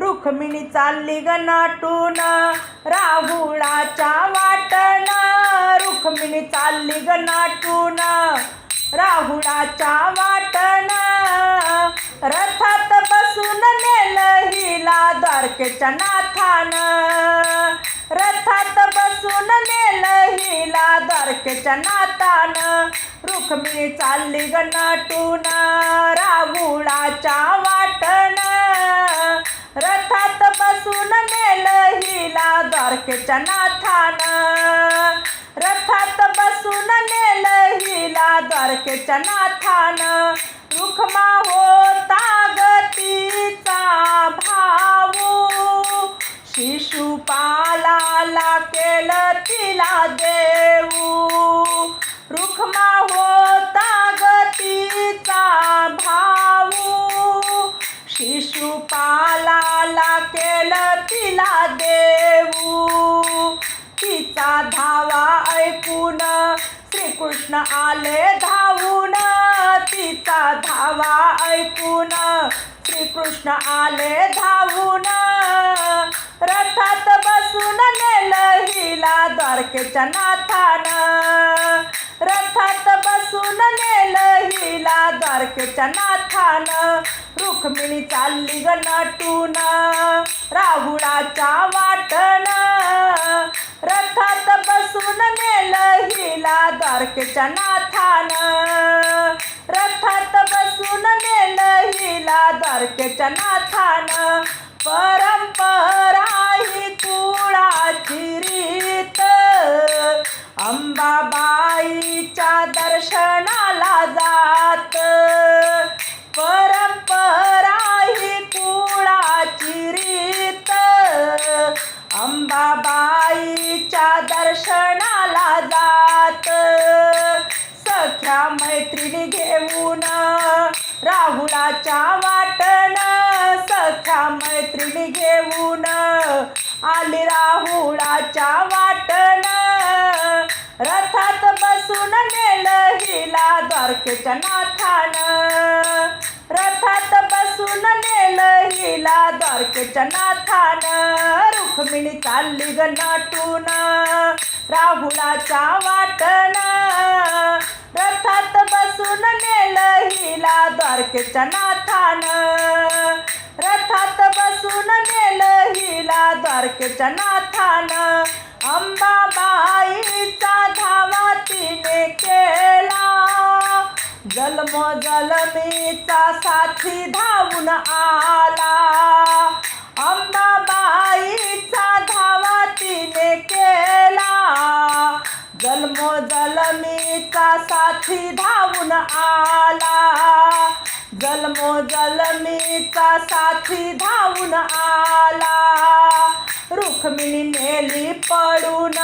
रुक्मिणी चालली ग नाटून. राहुळाच्या वाटन रुक्मिणी चालली ग नाटून. राहुळाच्या वाटन रथात बसून नेलं हिला द्वारकेच्या नाथान. रथात बसून नेलं हिला द्वारकेच्या नातान रुक्मिणी चालली ग नाटून. राहुळाच्या वाटण. रथात बसून नेलं हिला द्वारकेच्या नाथान. रथात बसून नेलं हिला द्वारकेच्या नाथान. रुखमा होता गतीचा भाऊ. शिशुपालाला केलं तिला देऊ. रुखमा हो आला धावा ऐकून श्रीकृष्ण आले धावून. तिचा धावा ऐकून श्रीकृष्ण आले धावून. रथात बसून नेलं हिला द्वारकेच्या नाथान. रथात बसून नेलं हिला द्वारकेच्या नाथान. रुक्मिणी चालली ग नटून राहुळाच्या वाटण रथात बसून नेलं हिला द्वारकेच्या नाथान. रथात बसून नेलं हिला द्वारकेच्या नाथान. परंपरा राहुलाच्या वाटण सख्या मैत्रिणी घेऊन आली राहुळाच्या वाटण. रथात बसून नेलं हिला द्वारकेच्या नाथान. रथात बसून नेलं हिला द्वारकेच्या नाथान. रुक्मिणी चालली ग नटून राहुलाच्या वाटण. रथात बसून नेलं द्वारकेच्या नाथान. रथात बसून गेलं हिला द्वारकेच्या नाथान. अंबाबाईचा धावा तिने केला. जलम जलमीचा साथी धावून आला. अंबाबाईचा धावा तिने केला. जन्म जलमीचा साथी धावून आला. जन्मो जलमीचा साथी धावून आला. रुक्मिणी नेली पडून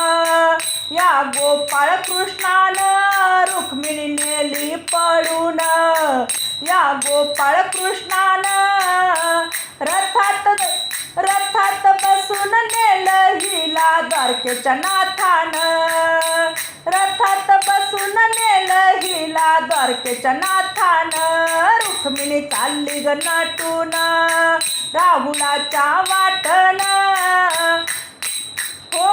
या गोपाळ कृष्णान रुक्मिणी नेली पडून या गोपाळ कृष्णान रथात रथात बसून नेलं द्वारकेच्या नाथान रथात बसून नेलं हिला द्वारकेच्या नाथान. रुक्मिणी चालली ग नटून राहुलाच्या वाटन हो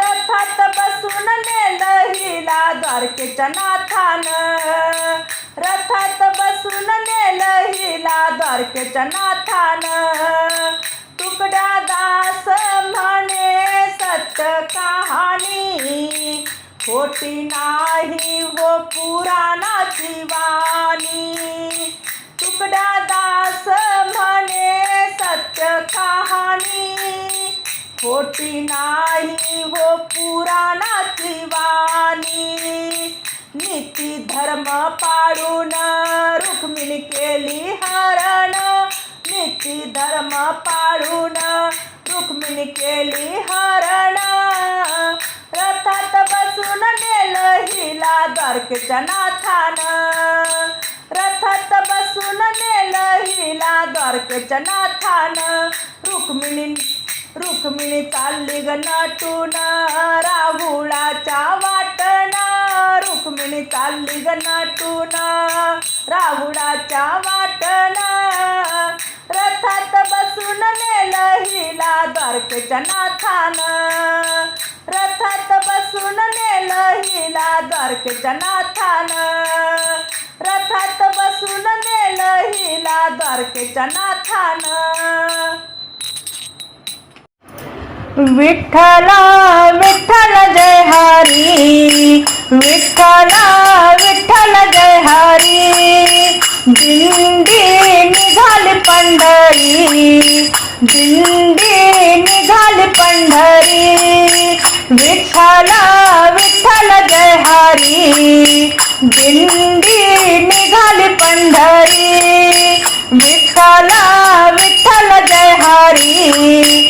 रथात बसून नेलं हिला द्वारकेच्या नाथान. रथात बसून नेलं हिला द्वारकेच्या नाथान. तुकड्या दास म्हणे सत्य कहाणी खोटी नाही हो पुराणाची वाणी. तुकड्या दास म्हणे सत्य कहाणी खोटी नाही हो पुराणाची वाणी. नीती धर्म पाळून रुक्मिणी केली हरण. नीती धर्म पाळून रुक्मिणी केली हरण. रथात बसून नेलं हिला द्वारकेच्या नाथान. रथात बसून नेलं हिला द्वारकेच्या नाथान. रुक्मिणी रुक्मिणी चालली ग नटून राहुळाच्या वाटण. रुक्मिणी चालली ग नटून राहुळाच्या वाटण. रथात बसून नेलं द्वारकेच्या नाथान. रथात बसून नेलं हिला द्वारकेच्या नाथान. रथात बसून नेलं हिला द्वारकेच्या नाथान. विठ्ठला विठ्ठल जय हरी. विठ्ठला विठ्ठल जय हरी. दिंडी निघाली पंढरी. दिंडी निघाली पंढरी. विठ्ठला विठ्ठल जय हरी. दिंडी निघाली पंढरी. विठ्ठला विठ्ठल जय हरी.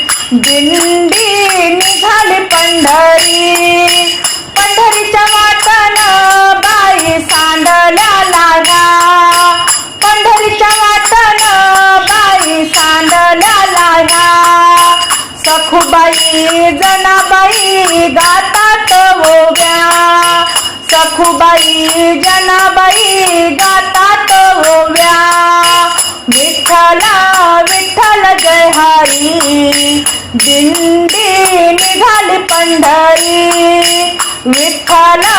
सखुबाई जनाबाई गातात ओव्या. विठ्ठला विठ्ठल जय हरी. दिंडी निघाली पंढरी. विठ्ठला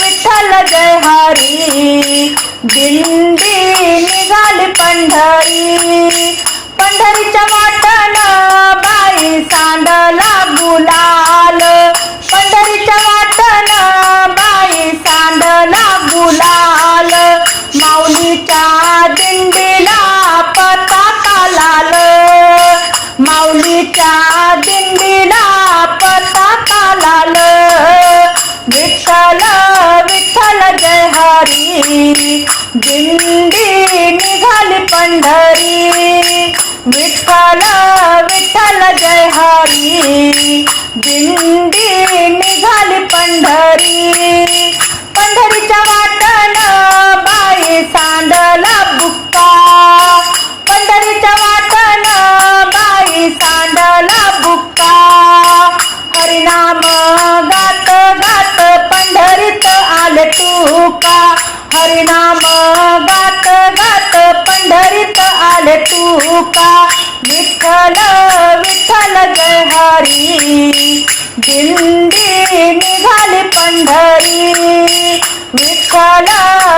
विठ्ठल जय हरी. दिंडी निघाली पंढरी. पंढरीच्या वाटण बाई सांडला गुलाल. पंढरीच्या वाटण गुलाल माऊलीच्या दिंडीला पताका लाल. माऊलीच्या दिंडीला पताका लाल. विठ्ठल विठ्ठल जय हरी. दिंडी निघाली पंढरी. विठ्ठल विठ्ठल जय हरी. दिंडी निघाली पंढरी. हरिनाम. गात गात पंढरीत आले तुका. हरिनाम. गात गात पंढरीत आले तुका. विठ्ठल विठ्ठल जय हरी. दिंडी निघाली पंढरी. विठ्ठल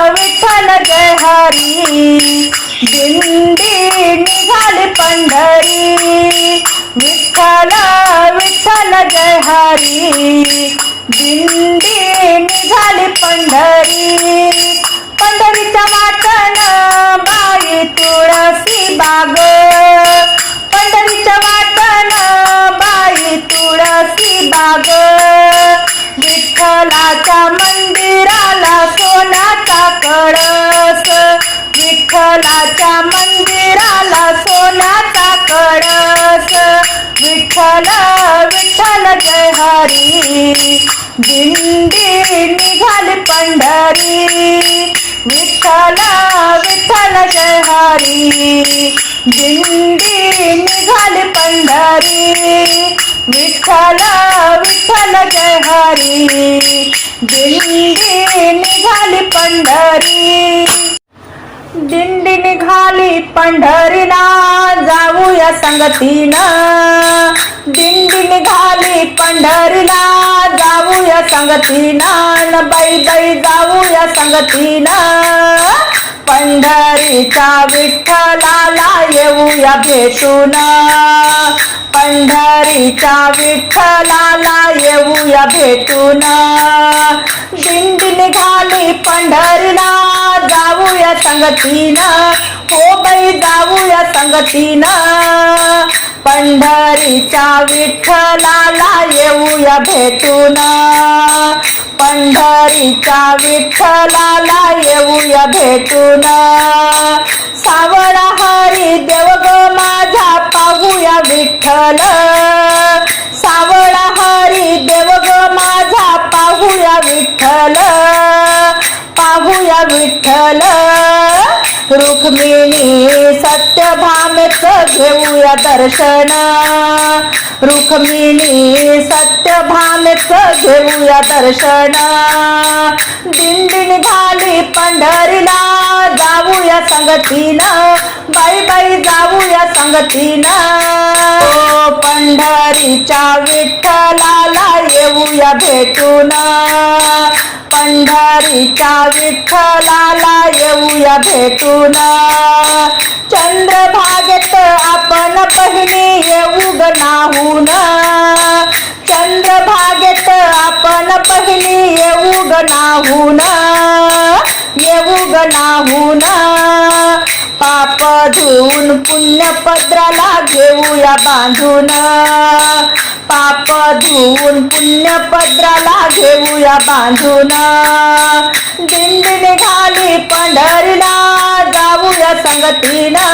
विठ्ठल जय हरी. दिंडी निघाली पंढरी. विठ्ठल विठ्ठल जय हरी. दिंडी निघाली पंढरी. पंढरीच्या वाटण बाई तुळशी बाग. पंढरीच्या वाटण बाई तुळशी बाग. विठ्ठलाच्या मंदिराला सोन्याचा कळस. विठ्ठलाच्या मंदिराला सोन्याचा कळस. विठ्ठल विठ्ठल जय हरी. दिंडी निघाली पंढरी. विठ्ठल विठ्ठल जय हरी. दिंडी निघाली पंढरी. विठ्ठल विठ्ठल जय हरी. दिंडी निघाली पंढरी. दिंडी निघाली पंढरीला जाऊया संगतीनं. दिंडी निघाली पंढरीला जाऊया संगतीनं. न बाई बाई जाऊया संगतीनं. पंढरीच्या विठ्ठलाला येऊया भेटून. पंढरीच्या विठ्ठलाला येऊया भेटून. दिंडी निघाली पंढरीला जाऊया संगतीनं. हो बाई जाऊया संगतीनं. पंढरीच्या विठ्ठलाला येऊया भेटून. पंढरीच्या विठ्ठलाला येऊया भेटून. सावळा हरी देव ग माझा पाहूया विठ्ठल. सावळा हरी देव ग माझा पाहूया विठ्ठल. पाहूया विठ्ठल. रुक्मिणी सत्यभामेच घेऊया दर्शन. रुक्मिणी सत्यभामेच घेऊया दर्शन. दिंडी झाली पंढरीला जाऊया संगतीनं. बाई बाई जाऊया संगतीनं. पंढरीच्या विठ्ठलाला येऊया भेटून. पंढरीच्या विठ्ठलाला येऊया भेटून. चंद्रभागेत आपण बहिणी येऊ गणाहून चंद्रभागेत आपण बहिणी येऊ गणाहून येऊ गणाहून पाप धुवून पुण्यपत्राला घेऊया बांधून. पाप धुवून पुण्यपत्राला घेऊया बांधून. दिंडी निघाली पंढरीला जाऊया संगतीनं.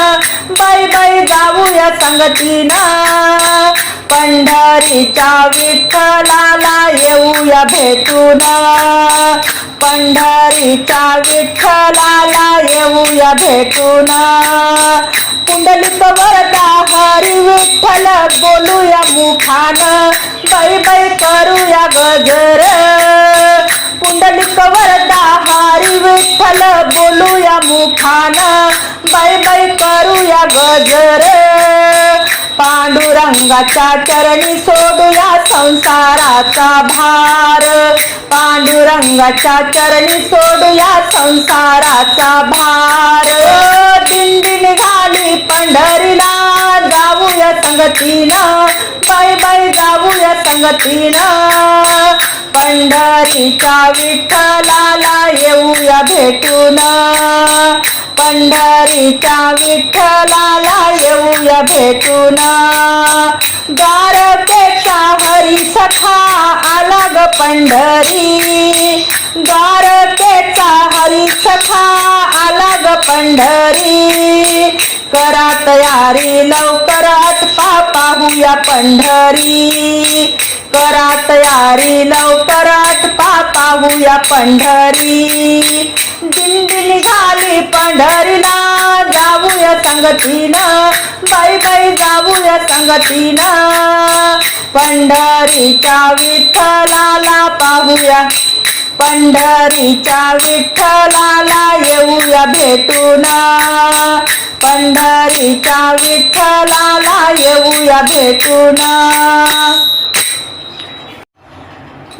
जाऊया संगतीनं पंढरीच्या विठ्ठलाला येऊया भेटून. पंढरीच्या विठ्ठलाला येऊया भेटून. पुंडलिक वरदा हरी विठ्ठल बोलूया मुखान. बाई बाई करूया गजर. पुंडलिक वरदा हरी विठ्ठल बोलूया मुखान. बाय बाय करूया गजर. पांडुरंगाच्या चरणी सोडूया संसाराचा भार. पांडुरंगाच्या चरणी सोडूया संसाराचा भार. दिंडी निघाली पंढरीला जाऊया संगतीनं. बाई बाई जाऊया संगतीनं. पंढरीच्या विठ्ठलाला येऊया भेटून. पंढरीच्या विठ्ठलाला येऊया भेटून. गारकेचा हरी सखा आला ग पंढरी. गारकेचा हरी सखा आला ग पंढरी. करा तयारी लवकरात पा पाहूया पंढरी. करा तयारी लवकरात पा पाहूया पंढरी दिंडी निघाली हरिना जाऊया संगतीनं. बाई बाई जाऊया संगतीनं. पंढरीच्या विठ्ठलाला पाहूया. पंढरीच्या विठ्ठलाला येऊया भेटून. पंढरीच्या विठ्ठलाला येऊया भेटून.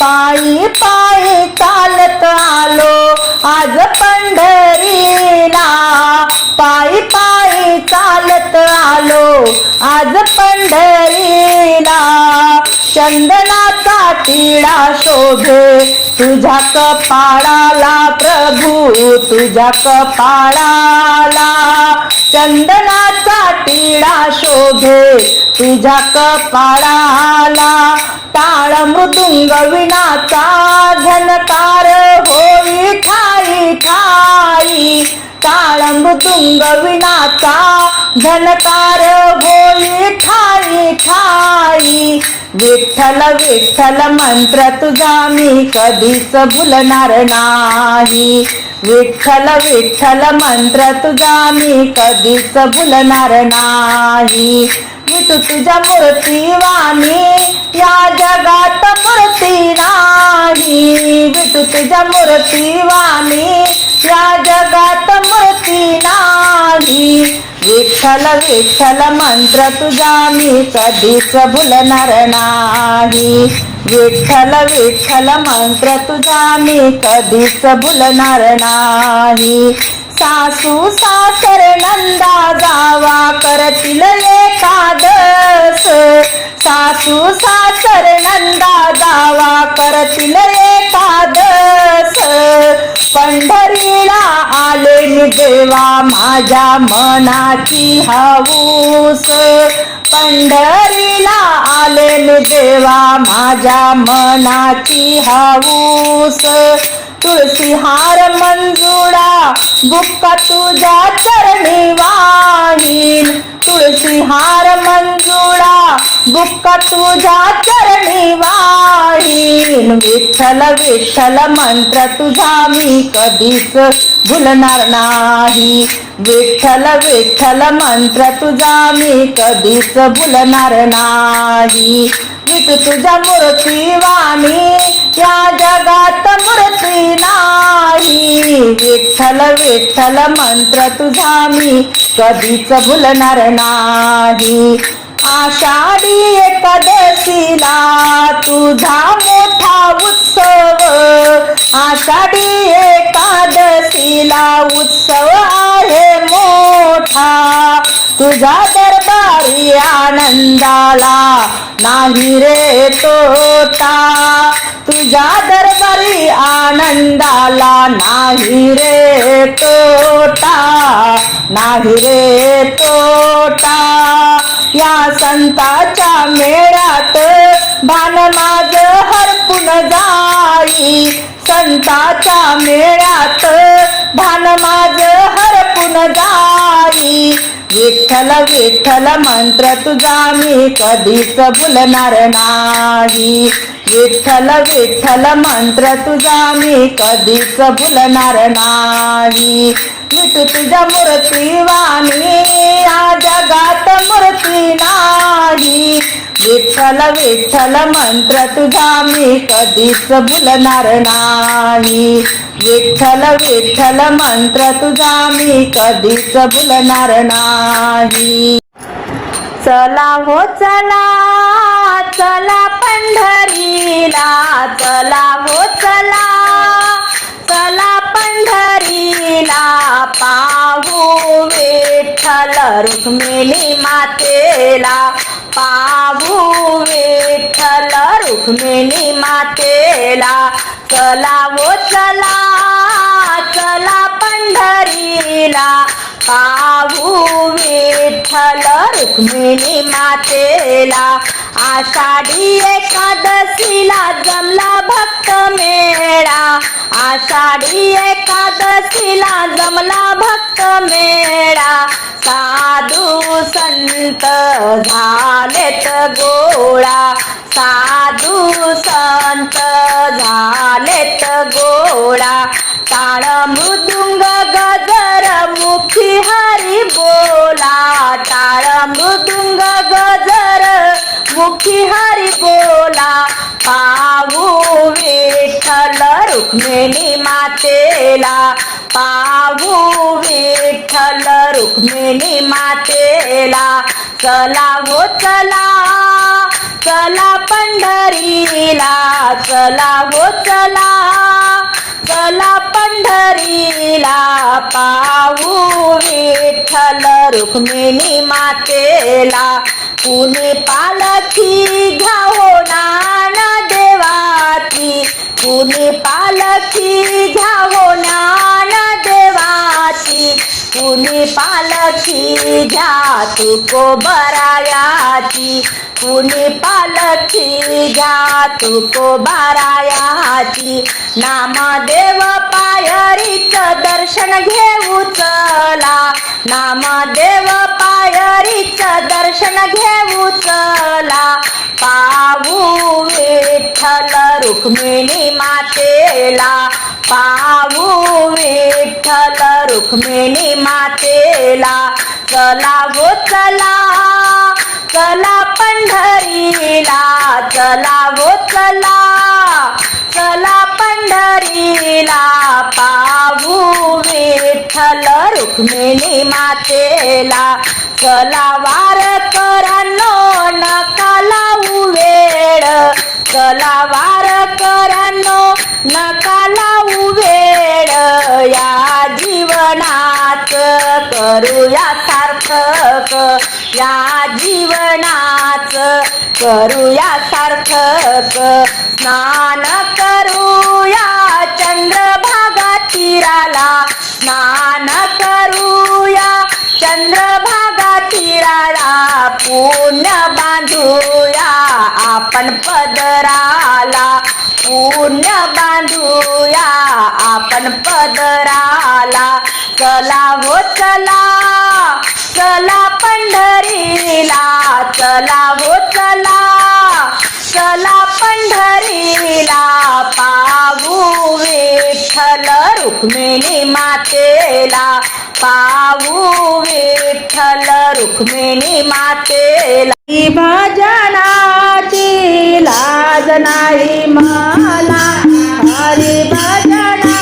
पायी पायी चालत आलो. आज पंढरीला पायी पायी चालत आलो. आज पंढरीला चंदनाचा टिळा शोभे. तुझ्या कपाळाला प्रभू तुझ्या कपाळाला चंदनाचा टिळा शोभे. तुझ्या कपाळाला टाळ मृदुंग नाचा झनकार होई ठाई ठाई. काळंब तुंग विनाचा झनकार होई ठाई ठाई. विठ्ठल विठ्ठल मंत्र तुझा मी कधीच भुलणार नाही. विठ्ठल विठ्ठल मंत्र तुझा मी कधीच भुलणार नाही. विठू तुझ्या मूर्ती वाणी. या जगात मूर्ती नाही. विटू तुझ्या मूर्ती वाणी. या जगात मूर्ती नाही. विठ्ठल विठ्ठल मंत्र तुझा मी कधीच भुलणार नाही. विठ्ठल विठ्ठल मंत्र तुझा मी कधीच भुलणार नाही. सासू सासर नंदा जावा करतील एकादस सासू सासर नंदा जावा करतील एकादस पंढरीला आले मी देवा माझ्या मनाची हाऊस. पंढरीला आले मी देवा माझ्या मनाची हाऊस. तुळशी हार मंजुळा बुक्का तुझ्या चरणी वाहीन तुळशी हार मंजुळा बुक्का तुझ्या चरणी वाहीन विठ्ठल विठ्ठल मंत्र तुझा मी कधीच भुलणार नाही. विठ्ठल विठ्ठल मंत्र तुझा मी कधीच भुलणार नाही. विठ तुझ्या मूर्ती वाणी या जगात मूर्ती नाही. विठ्ठल विठ्ठल मंत्र तुझा मी कधीच भुलणार नाही. आषाढी एकादशीला तुझा मोठा उत्सव. आषाढी एकादशीला उत्सव आहे मोठा. तुझा दरबारी आनंदाला नाही रे तोता तुझ्या दरबारी आनंदाला नाही रे तोटा नाही रे तोटा. या संताच्या मेळ्यात भान माझ हरपून जाई. संताच्या मेळ्यात भान माझ हरपून जाई विठ्ठल विठ्ठल मंत्र तुझा मी कधीच भुलणार नाही. विठ्ठल विठ्ठल मंत्र तुझा मी कधीच भुलणार नाही. विठू तुझ्या मूर्ती वाणी या जगात मूर्ती नाही. विठ्ठल विठ्ठल मंत्र तुझा मी कधीच भुलणार नाही. विठ्ठल विठ्ठल मंत्र तुझा मी कधीच भुलणार नाही. चला हो चला चला पंढरीला चला हो चला. चला पंढरीला पाहू विठ्ठल रुक्मिणी मातेला. पाहू विठ्ठल रुक्मिणी मातेला. चला वो चला चला पंढरीला पाहू विठ्ठल रुक्मिणी मातेला. आषाढी एकादशीला जमला भक्त मेळा. आषाढी एकादशीला जमला भक्त मेळा. साधू संत झालेत गोळा. साधू संत झालेत गोळा. टाळ मृदुंग गजर मुखी हरी बोला. टाळ मृदुंग गजर मुखी हरी बोला पाहू विठ्ठल रुक्मिणी मातेला. पाहू विठ्ठल रुक्मिणी मातेला. चला हो चला चला पंढरीला. चला हो चला चला पंढरीला पाऊ विठ्ठल रुक्मिणी मातेला. कुणी पालखी घ्यावो नाना देवाची. कुणी पालखी घ्यावो नाना देवाची. कुणी पालखी घ्या तुको बरायाची कुणी पालखी घ्या तुको बारायाची. नामदेव पायरीच दर्शन घेऊ चला. नामदेव पायरीच दर्शन घेऊ चला. पाऊ विठ्ठल रुक्मिणी मातेला. पाऊ विठ्ठल रुक्मिणी मातेला. चला गो चला. चला पंढरीला चला हो चला. चला पंढरीला पाहू विठ्ठल रुक्मिणी मातेला. चला वार करांनो नका लावू वेळ. चला वार करनो नका लावू वेळ. या जीवनात करूया सार्थक. या जीवनाच करूया सार्थक. स्नान करूया चंद्रभागा तीराला स्नान करूया चंद्रभागा तीराला पुण्य बांधूया आपण पदराला. पुण्य बांधूया आपण पदराला. चला हो चला. चला पंढरीला चला हो चला. चला पंढरीला पाहू विठ्ठल रुक्मिणी मातेला. पाहू विठ्ठल रुक्मिणी मातेला. भजनाची लाज नाही मला. हरी भजना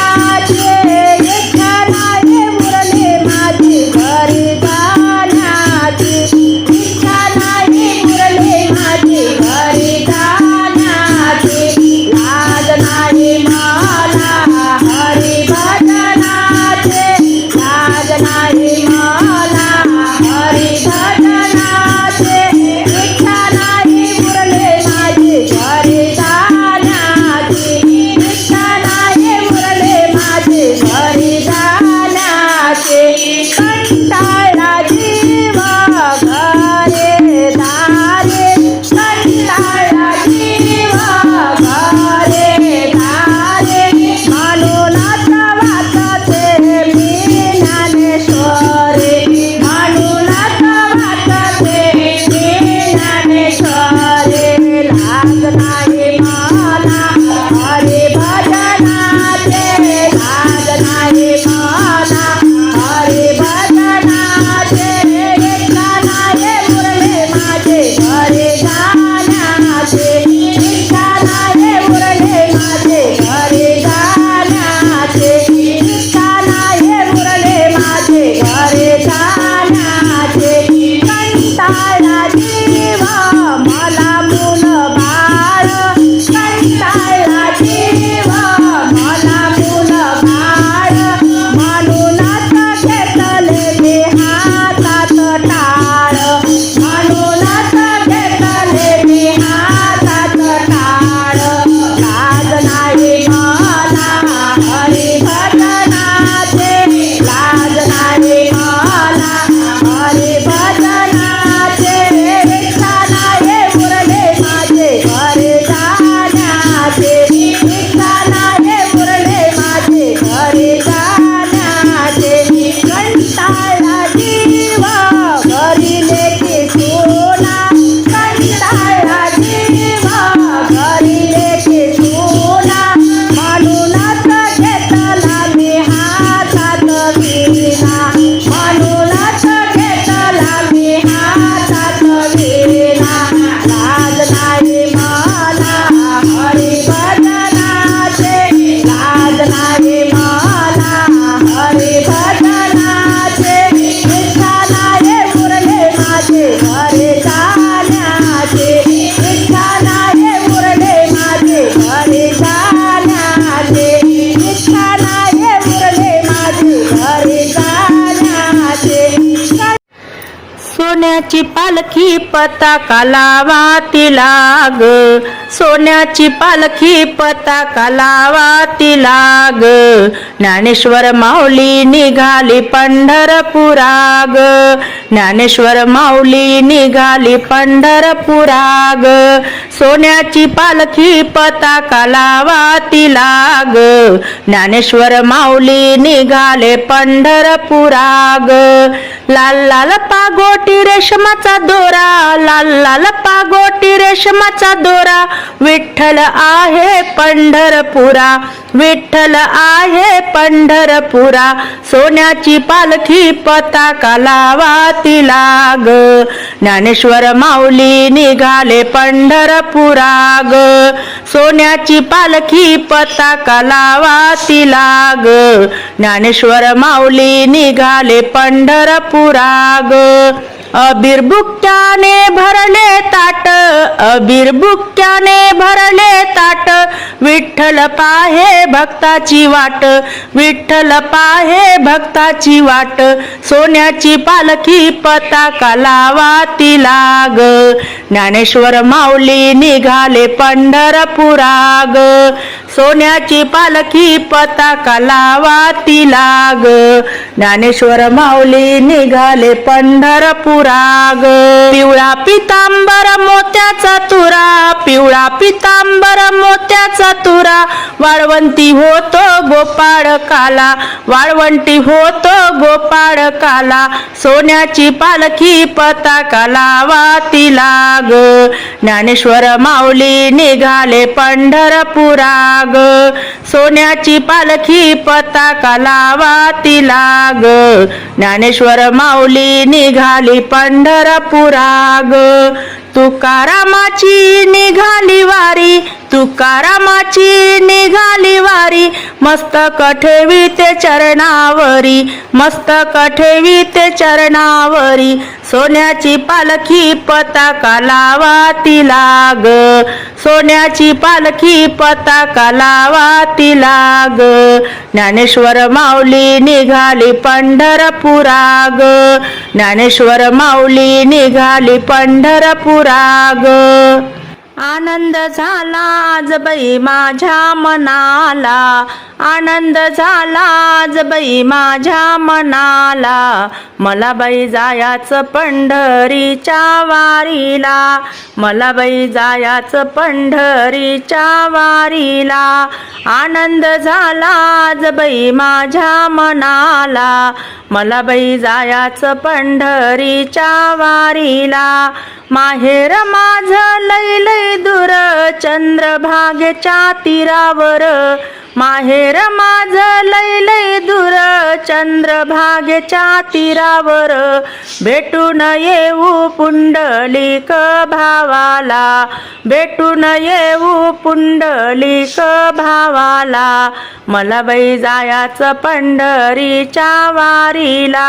सोन्याची पालखी पताका लावा तिला ग सोन्याची पालखी पताका लावा तिला ग ज्ञानेश्वर माऊली निघाली पंढरपुरा ग ज्ञानेश्वर माऊली निघाली पंढरपुरा ग सोन्याची पालखी पताका लावा तिला ग ज्ञानेश्वर माऊली निघाले पंढरपुरा ग लाल लाल पागोटी रेशमाचा दोरा लाल लाल पागोटी रेशमाचा दोरा. विठ्ठल आहे पंढरपुरा. विठ्ठल आहे पंढरपुरा सोन्याची पालखी पताका लावा तिला ग. ज्ञानेश्वर माऊली निघाले पंढरपुरा ग. सोन्याची पालखी पताका लावा तिला ग. ज्ञानेश्वर माऊली निघाले पंढरपुरा ग. अबीर भरले ताट अबीर भरले ताट विठ्ठल पाहे भक्ताची वाट विठ्ठल पाहे भक्ताची वाट सोन्याची पालखी पताका लावा तिला ग ज्ञानेश्वर माऊली निघाले पंढरपुरा ग सोन्याची पालखी पताका लावा तिला ग ज्ञानेश्वर माऊली निघाले पंढरपुरा ग पिवळा पितांबर मोत्याचा तुरा. पिवळा पितांबर मोत्याचा तुरा. वाळवंती होतो गोपाळ काला. वाळवंटी होतो गोपाळ काला. सोन्याची पालखी पताका लावा ती लाग. ज्ञानेश्वर माऊली निघाले पंढरपुराग. सोन्याची पालखी पताका लावा ती लाग. ज्ञानेश्वर माऊली निघाली पंढरपुराग. तुकारामाची निघाली वारी तुकारामाची निघाली वारी मस्तक ठेवी ते चरणावरी मस्तक ठेवी ते चरणावरी सोन्याची पालखी पताका लावा तिला ग सोन्याची पालखी पताका लावा तिला ग ज्ञानेश्वर माऊली निघाली पंढरपुरा ग ज्ञानेश्वर माऊली निघाली पंढरपुरा ग आनंद झाला आज बाई माझ्या मनाला. आनंद झाला आज बाई माझ्या मनाला. मला बाई जायाचं पंढरीच्या वारीला. मला बाई जायाचं पंढरीच्या वारीला. आनंद झाला आज बाई माझ्या मनाला. मला बाई जायाचं पंढरीच्या वारीला. माहेर माझं लई लई दूर चंद्रभागेच्या तीरावर माहेर माझं लय लय दूर चंद्रभागेच्या तीरावर. भेटून येऊ पुंडलिक भावाला भेटून येऊ पुंडलिक भावाला. मला बाई जायाचं पंढरीच्या वारीला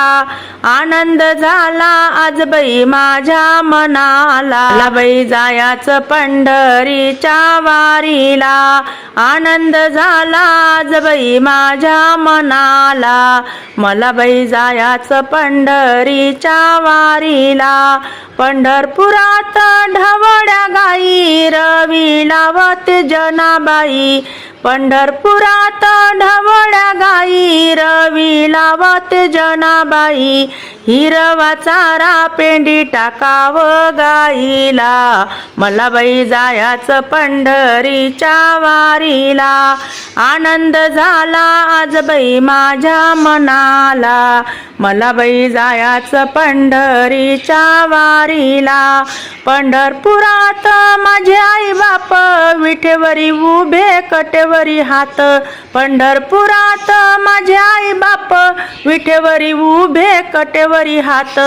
आनंद झाला आज बाई माझ्या मनाला. मला बाई जायाचं पंढरीच्या वारीला आनंद झाला आज बाई माझ्या मनाला. मला बाई जायाच पंढरीच्या वारीला. पंढरपुरात ढवड्या गाई रवी लावत जनाबाई. पंढरपुरात ढवळ्या गाई रवी लावत जनाबाई. हिरवा चारा पेंडी टाकाव गाईला. मला बाई जायाच पंढरीच्या वारीला. आनंद झाला आज बाई माझ्या मनाला. मला बाई जायाचं पंढरीच्या वारीला. पंढरपुरात माझे आई बाप विठेवरी उभे कटेवर हात पंढरपुरात माझे आई बाप. विठेवरी उभे कटेवरी हात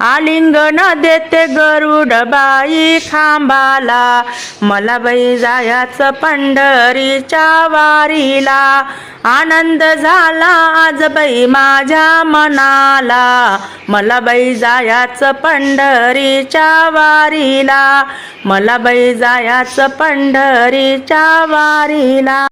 आलिंगन देते गरुड बाई खांबाला. मला बाई जायाच पंढरीच्या वारीला. आनंद झाला आज बाई माझ्या मनाला. मला बाई जायाच पंढरीच्या वारीला. मला बाई जायाच पंढरीच्या वारीला.